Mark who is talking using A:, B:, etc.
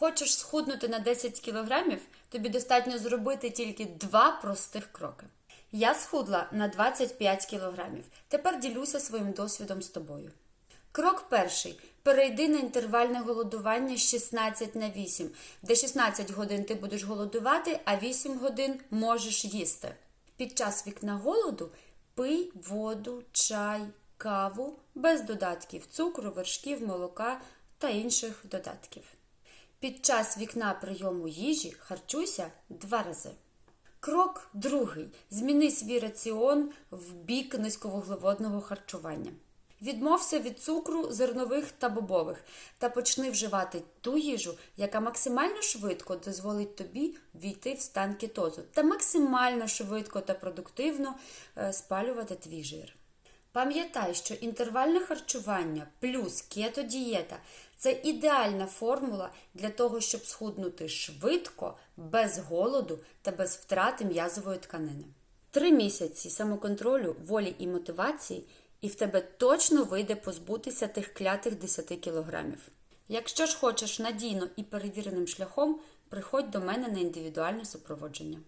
A: Хочеш схуднути на 10 кілограмів, тобі достатньо зробити тільки два простих кроки. Я схудла на 25 кілограмів. Тепер ділюся своїм досвідом з тобою. Крок перший. Перейди на інтервальне голодування 16 на 8, де 16 годин ти будеш голодувати, а 8 годин можеш їсти. Під час вікна голоду пий воду, чай, каву без додатків цукру, вершків, молока та інших додатків. Під час вікна прийому їжі харчуйся два рази. Крок другий. Зміни свій раціон в бік низьковуглеводного харчування. Відмовся від цукру, зернових та бобових та почни вживати ту їжу, яка максимально швидко дозволить тобі війти в стан кетозу та максимально швидко та продуктивно е, спалювати твій жир. Пам'ятай, що інтервальне харчування плюс кетодієта – це ідеальна формула для того, щоб схуднути швидко, без голоду та без втрати м'язової тканини. Три місяці самоконтролю, волі і мотивації, і в тебе точно вийде позбутися тих клятих 10 кілограмів. Якщо ж хочеш надійно і перевіреним шляхом, приходь до мене на індивідуальне супроводження.